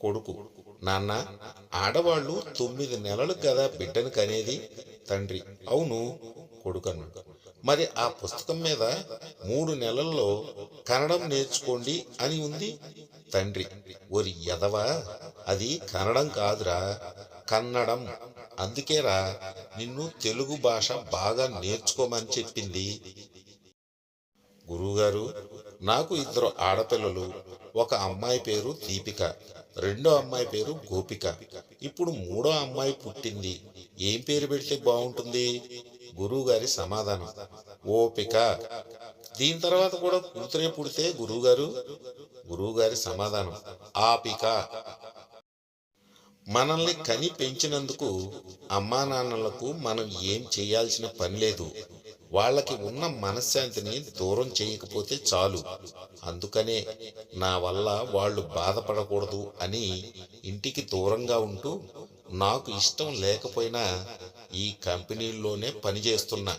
కొడుకు. నాన్న ఆడవాళ్ళు తొమ్మిది నెలలు కదా బిడ్డను కనేది? తండ్రి. అవును కొడుకు మరి ఆ పుస్తకం మీద మూడు నెలల్లో కన్నడం నేర్చుకోండి అని ఉంది? తండ్రి. ఒరి ఎదవా అది కన్నడం కాదురా. కన్నడం. అందుకేరా నిన్ను తెలుగు భాష బాగా నేర్చుకోమని చెప్పింది. గురువుగారు నాకు ఇద్దరు ఆడపిల్లలు ఒక అమ్మాయి పేరు దీపిక రెండో అమ్మాయి పేరు గోపిక. ఇప్పుడు మూడో అమ్మాయి పుట్టింది. ఏం పేరు పెడితే బాగుంటుంది? గురువుగారి సమాధానం. ఓపిక. దీని తర్వాత కూడా కూతురే పుడితే గురువుగారు? గురువుగారి సమాధానం. ఆపిక. మనల్ని కని పెంచినందుకు అమ్మా నాన్నలకు మనం ఏం చేయాల్సిన పని లేదు. వాళ్ళకి ఉన్న మనశ్శాంతిని దూరం చేయకపోతే చాలు. అందుకనే నా వల్ల వాళ్ళు బాధపడకూడదు అని ఇంటికి దూరంగా ఉంటూ నాకు ఇష్టం లేకపోయినా ఈ కంపెనీల్లోనే పనిచేస్తున్నా.